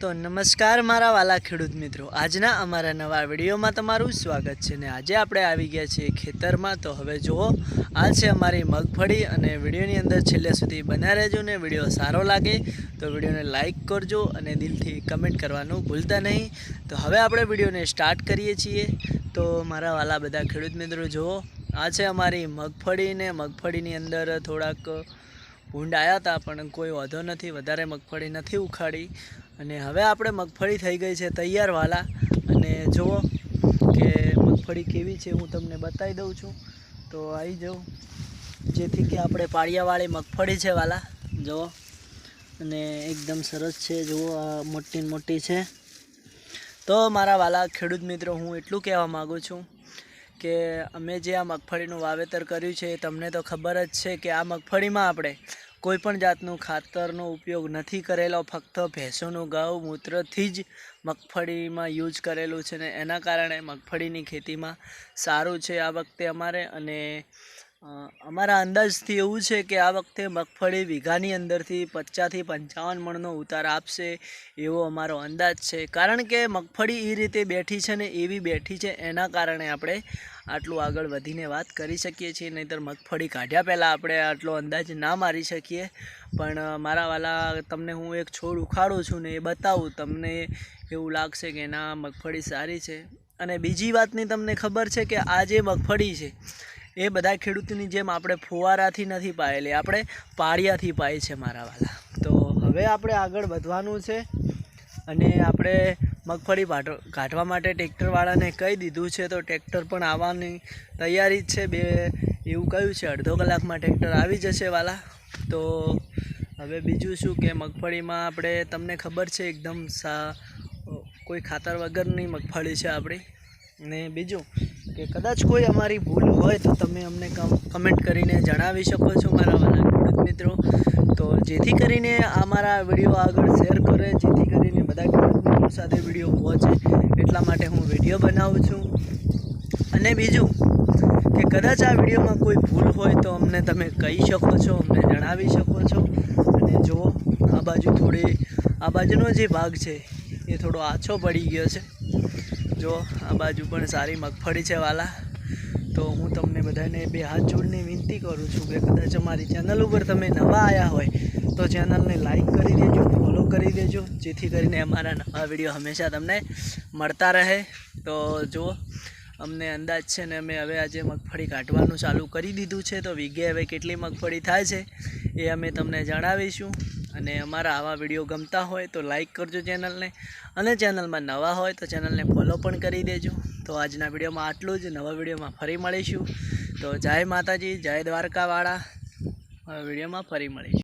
તો નમસ્કાર મારા વાલા ખેડૂત મિત્રો. આજના અમારા નવા વિડીયોમાં તમારું સ્વાગત છે ને આજે આપણે આવી ગયા છીએ ખેતરમાં. તો હવે જુઓ, આ છે અમારી મગફળી અને વિડીયોની અંદર છેલ્લે સુધી બન્યા રહેજો ને વીડિયો સારો લાગે તો વિડીયોને લાઇક કરજો અને દિલથી કમેન્ટ કરવાનું ભૂલતા નહીં. તો હવે આપણે વિડીયોને સ્ટાર્ટ કરીએ છીએ. તો મારા વાલા બધા ખેડૂત મિત્રો જુઓ, આ છે અમારી મગફળી ને મગફળીની અંદર થોડાક ભૂંડ આવ્યા હતા પણ કોઈ વાંધો નથી, વધારે મગફળી નથી ઉખાડી. અને હવે આપણે મગફળી થઈ ગઈ છે તૈયાર વાલા અને જુઓ કે મગફળી કેવી છે હું તમને બતાવી દઉં છું. તો આવી જાઉં જેથી કે આપણે પાળિયાવાળી મગફળી છે વાલા. જુઓ. અને એકદમ સરસ છે. જુઓ, આ મોટી મોટી છે. તો મારા વાલા ખેડૂત મિત્રો, હું એટલું કહેવા માગું છું કે અમે જે આ મગફળીનું વાવેતર કર્યું છે એ તમને તો ખબર જ છે કે આ મગફળીમાં આપણે કોઈ પણ જાતનું ખાતરનો ઉપયોગ નથી કરેલો, ફક્ત ભેંસોનું ગૌમૂત્રથી જ મગફળીમાં યુઝ કરેલું છે ને એના કારણે મગફળીની ખેતીમાં સારું છે આ વખતે અમારે અને અમારા અંદાજથી એવું છે કે આ વખતે મગફળી વીઘાની અંદરથી પચાસથી પંચાવન મણનો ઉતાર આપશે એવો અમારો અંદાજ છે. કારણ કે મગફળી એ રીતે બેઠી છે ને એવી બેઠી છે એના કારણે આપણે આટલું આગળ વધીને વાત કરી શકીએ છીએ, નહીંતર મગફળી કાઢ્યા પહેલાં આપણે આટલો અંદાજ ના મારી શકીએ. પણ મારા વાલા, તમને હું એક છોડ ઉખાડું છું ને એ બતાવું, તમને એવું લાગશે કે ના, મગફળી સારી છે. અને બીજી વાતની તમને ખબર છે કે આ જે મગફળી છે, એ બધા ખેડૂતની જેમ આપણે ફુવારાથી નથી પાયેલી, આપણે પાળિયાથી પાઈ છે, મારા વાલા. તો હવે આપણે આગળ વધવાનું છે. અને આપણે મગફળી કાઢવા માટે ટ્રેક્ટરવાળાને કહી દીધું છે, તો ટ્રેક્ટર પણ આવવાની તૈયારી જ છે. બે એવું કહ્યું છે, અડધો કલાકમાં ટ્રેક્ટર આવી જશે વાલા. તો હવે બીજું શું કે મગફળીમાં આપણે તમને ખબર છે, એકદમ સા કોઈ ખાતર વગરની મગફળી છે આપણી. ને બીજું કે કદાચ કોઈ અમારી ભૂલ હોય તો તમે અમને કમ- કમેન્ટ કરીને જણાવી શકો છો મારા વાલા ખેડૂત મિત્રો. તો જેથી કરીને અમારા વીડિયો આગળ શેર કરે, જેથી કરીને બધા સાથે વીડિયો પહોંચે એટલા માટે હું વીડિયો બનાવું છું. અને બીજું કે કદાચ આ વિડીયોમાં કોઈ ભૂલ હોય તો અમને તમે કહી શકો છો, અમને જણાવી શકો છો. અને જો આ બાજુ થોડી, આ બાજુનો જે ભાગ છે એ થોડો આછો પડી ગયો છે. જો આ બાજુ પણ સારી મગફળી છે વાલા. તો હું તમને બધાને બે હાથ જોડીને વિનંતી કરું છું કે કદાચ અમારી ચેનલ ઉપર તમે નવા આવ્યા હોય તો ચેનલને લાઈક કરી દેજો. કરી દેજો, જેથી કરીને અમારા નવા વીડિયો હંમેશા તમને મળતા રહે. તો જુઓ અમને અંદાજ છે ને અમે હવે આજે મગફળી કાઢવાનું ચાલુ કરી દીધું છે, તો વીઘે હવે કેટલી મગફળી થાય છે એ અમે તમને જણાવીશું. અને અમારા આવા વીડિયો ગમતા હોય તો લાઈક કરજો ચેનલને. અને ચેનલમાં નવા હોય તો ચેનલને ફોલો પણ કરી દેજો. તો આજના વિડીયોમાં આટલું જ. નવા વિડીયોમાં ફરી મળીશું. તો જય માતાજી, જય દ્વારકાવાળા. વિડીયોમાં ફરી મળીશું.